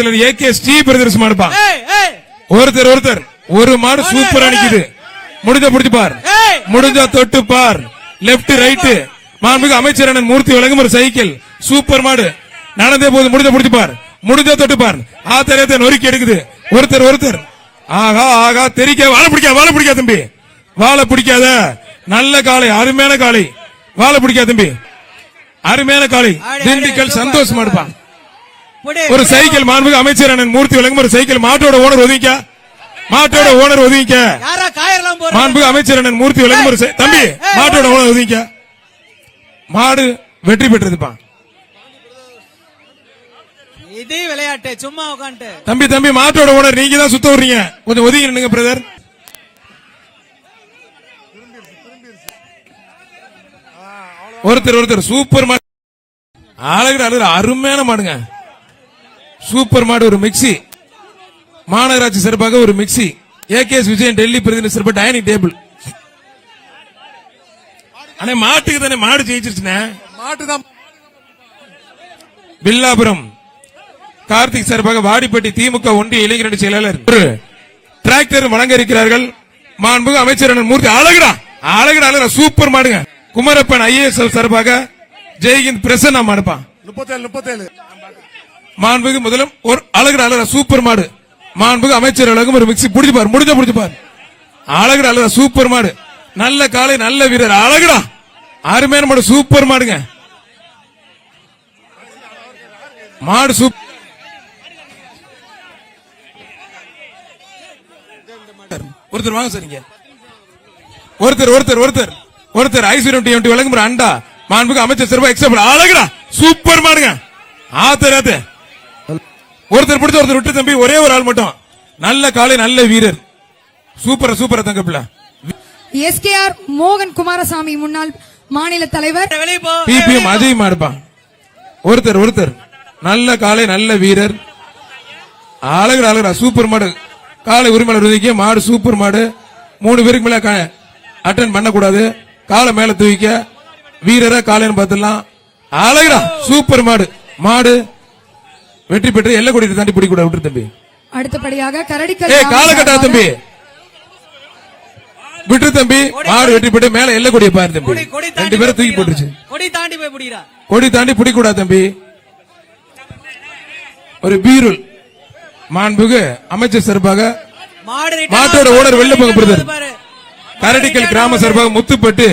செயலர் ஏ K Sri brothers மாடுப்பா ஏய் ஏய். ஒருத்தர் ஒருத்தர். ஒரு மாடு சூப்பரா நிக்குது முடிஞ்ச புடிச்சு பார். முடிஞ்சா தொட்டு பார். லெப்ட் ரைட் மாண்புமிகு அமைச்சர் அண்ணன் மூர்த்தி வழங்கும் ஒரு சைக்கிள். சூப்பர் மாடு. நடந்தே போது முடிஞ்ச புடிச்சு பார். முடிஞ்சா தொட்டு பார். ஆத்தரத்தை நொறுக்கி எடுக்குது. ஒருத்தர் ஒருத்தர். ஆகா ஆகா தெரிக்க வாழை பிடிக்காத வாழை பிடிக்காத தம்பி. வாழை பிடிக்காத. நல்ல காளை அருமையான காளை. வாழை பிடிக்காத தம்பி. அருமையான ஆடு, திண்டுக்கல் ஆடு, சந்தோஷ் மாடுப்பா புடி ஒரு சைக்கிள் மாண்புமிகு அமைச்சர் அண்ணன் மூர்த்தி வழங்கும் ஒரு சைக்கிள் மாட்டோட ஓனர் ஒதுங்கிக்க. மாட்டோட ஓனர் போற மாண்புமிகு அமைச்சர் அண்ணன் மூர்த்தி வழங்கும் ஒரு தம்பி மாட்டோட ஓனர் ஒதுங்கிக்க. மாடு வெற்றி பெற்றதுப்பா. இது விளையாட்டு சும்மா உட்காந்துட்டு தம்பி தம்பி மாட்டோட ஓனர் நீங்க தான் சுத்த விடுறீங்க. கொஞ்சம் ஒதுங்கி நின்னுங்க பிரதர் ஒருத்தர் ஒருத்தர் சூப்பர் மாடு அழகு அருமையான மாடுங்க. சூப்பர் மாடு ஒரு மிக்ஸி. மாநகராட்சி சிறப்பாக ஒரு மிக்ஸி. ஏகேஎஸ் விஜயன் டெல்லி பிரதிநிதி சிறப்பு டைனிங் டேபிள். அண்ணே மாட்டுக்கு தானே மாடு ஜெயிச்சிருச்சுனே மாட்டுதான். வில்லாபுரம். கார்த்திக் சார்பாக வாடிப்பட்டி திமுக ஒன்றிய இளைஞரணி செயலாளர். ஒரு டிராக்டர் வழங்க இருக்கிறார்கள். மாண்புமிகு அமைச்சர் மூர்த்தி அழகுடா. அழகுடா அழகுடா. சூப்பர் மாடுங்க. குமரப்பன் ஐஏஎஸ் சார்பாக ஜெய்ஹிந்த் பிரசன்னா மாடுப்பான் முப்பத்தேழு முப்பத்தேழு. மாண்புமிகு முதலும் ஒரு அழகுடா அழகுடா சூப்பர் மாடு. மாண்புக்கு அமைச்சர் அழகும் ஒரு மிக்ஸி பிடிச்சிப்பார் முடிஞ்ச பிடிச்சிப்பார். பாரு அழகுடா சூப்பர் மாடு. நல்ல காலை நல்ல வீரர். அழகுடா. அருமையான மாடு சூப்பர் மாடுங்க. மாடு சூப் ஒருத்தர் வாங்க சரிங்க ஒருத்தர் ஒருத்தர் ஒருத்தர். ஒருத்தர் ஐஸ்வர்யம் டிஎம்டி வழங்கும் அண்டா. மாண்புக்கு அமைச்சர் சிறப்பு எக்ஸப்ட் அழகுடா. சூப்பர் மாடுங்க. ஆத்தர் ஆத்தர் ஒருத்தர் பிடிச்ச ஒருத்தர் விட்டு தம்பி ஒரே ஒரு ஆள் மட்டும். நல்ல காலை நல்ல வீரர். சூப்பர் சூப்பர் தங்க பிள்ளை. எஸ்கேஆர் மோகன் குமாரசாமி முன்னாள் மாநில தலைவர். பிபிஎம் அஜய் மாடுப்பா ஒருத்தர் ஒருத்தர். நல்ல காலை நல்ல வீரர். அழகுடா அழகுடா சூப்பர் மாடு. காலை உரிமையாளர் உதவிக்க மாடு சூப்பர் மாடு. மூணு பேருக்கு மேல அட்டன் பண்ணக்கூடாது. காலை மேல தூக்கிக்க வீரரா காலைன்னு பார்த்துடலாம். அழகுடா சூப்பர் மாடு. மாடு வெற்றி பெற்று எல்லை கொடி தாண்டி பிடிக்க கூடாது விட்டு தம்பி அடுத்தபடியாக கரடிக்கல் ஏய் கிராம காலை கட்டா சார்பாக தம்பி விட்டு தம்பி மாடு வெற்றி பெற்று மேல எல்லை கொடியை பாரு தம்பி கொடி கொடி ரெண்டு பேரும் தூக்கி போட்டுருச்சு. கொடி தாண்டி போய் பிடிக்கிறா கொடி தாண்டி பிடிக்கூடாது தம்பி ஒரு பீருள் மாண்புகு அமைச்சர் சார்பாக மாட்டோட. ஓனர் வெளில போங்க, return brother. ஆகுது பாரு. கரடிக்கல் கிராம சார்பாக முத்துப்பட்டு